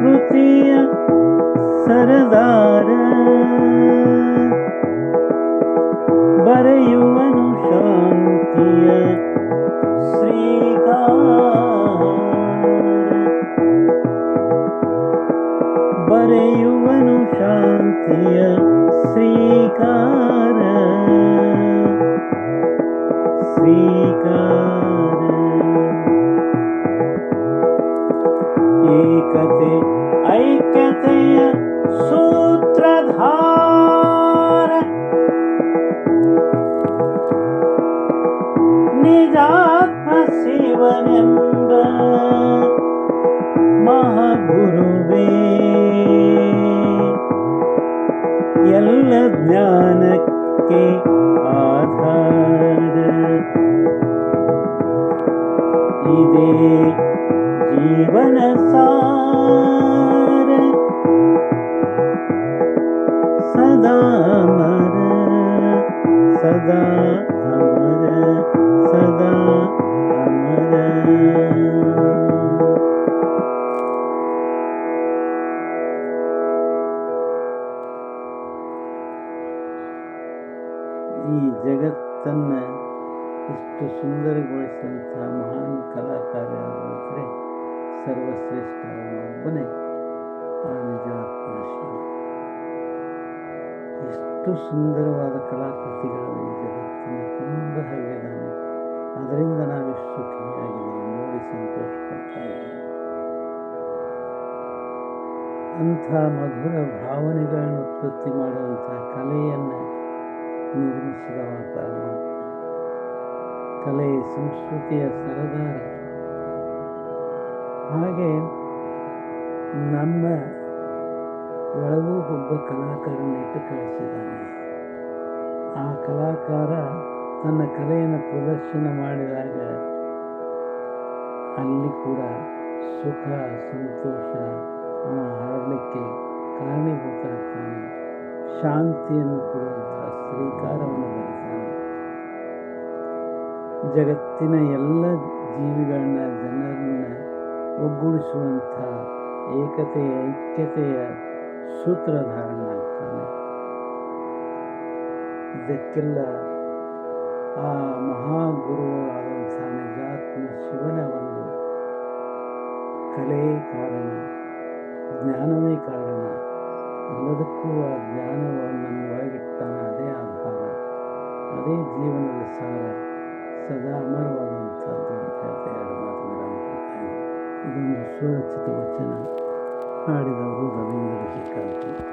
बचिय सरदार बरयुवनु शान्तिय श्रीकार बरयुवनु शान्तिय श्रीकार श्रीकार एकते ಸೂತ್ರಧಾರ ನಿಜಾತ್ಮ ಶಿವನೆಂಬ ಮಹಾಗುರುವೇ ಎಲ್ಲ ಜ್ಞಾನಕ್ಕೆ ಆಧಾರ ಇದೇ ಜೀವನ ಸಾರ सदा अमर सदा अमर। सदा जगत तन इष्ट सुंदर गुण संस्था महान कलाकार सर्वश्रेष्ठ बने, आने जाते ಎಷ್ಟು ಸುಂದರವಾದ ಕಲಾಕೃತಿಗಳು ಈ ಜಗತ್ತಿನ ತುಂಬ ಹವ್ಯದಾನೆ ಅದರಿಂದ ನಾವಿಷ್ಟು ಸುಖಿಯಾಗಿದ್ದೇವೆ. ನೋಡಿ ಸಂತೋಷ ಪಡ್ತಾ ಇದ್ದೇವೆ. ಅಂಥ ಮಧುರ ಭಾವನೆಗಳನ್ನು ಉತ್ಪತ್ತಿ ಮಾಡುವಂಥ ಕಲೆಯನ್ನು ನಿರ್ಮಿಸಿದ ಪರಮಾತ್ಮ ಕಲೆ ಸಂಸ್ಕೃತಿಯ ಸರದಾರ. ಹಾಗೆ ನಮ್ಮ ಒಳಗೂ ಒಬ್ಬ ಕಲಾಕಾರನ ಇಟ್ಟು ಕಳಿಸಿದ್ದಾನೆ. ಆ ಕಲಾಕಾರ ತನ್ನ ಕಲೆಯನ್ನು ಪ್ರದರ್ಶನ ಮಾಡಿದಾಗ ಅಲ್ಲಿ ಕೂಡ ಸುಖ, ಸಂತೋಷ ಅವ ಹಾಡಲಿಕ್ಕೆ ಕಾರಣೀಭೂತ ಆಗ್ತಾನೆ ಶಾಂತಿಯನ್ನು ಕೊಡುವಂಥ ಸ್ವೀಕಾರವನ್ನು ಬರೀತಾನೆ ಜಗತ್ತಿನ ಎಲ್ಲ ಜೀವಿಗಳನ್ನ, ಜನರನ್ನ ಒಗ್ಗೂಡಿಸುವಂಥ ಏಕತೆಯ, ಐಕ್ಯತೆಯ ಸೂತ್ರಧಾರನಾಗ್ತಾನೆ. ಇದಕ್ಕೆಲ್ಲ ಆ ಮಹಾಗುರು ಆದಂಥ ನಿಜಾತ್ಮ ಶಿವನ ಒಂದು ಕಲೆ ಕಾರಣ, ಜ್ಞಾನವೇ ಕಾರಣ. ಎಲ್ಲದಕ್ಕೂ ಆ ಜ್ಞಾನವನ್ನು ಒಳಗಿಟ್ಟಾನ ಅದೇ ಆಧಾರ. ಅದೇ ಜೀವನದ ಸಾರ, ಸದಾ ಅಮರವಾದಂಥದ್ದು ಅಂತ ಹೇಳ್ತಾ ಎರಡು ಮಾತು ಇದೊಂದು ಸುರಕ್ಷಿತ ವಚನ. ಹಾಡಿದವರು ರವೀಂದ್ರ ಶಿಕಾರ್ತಿ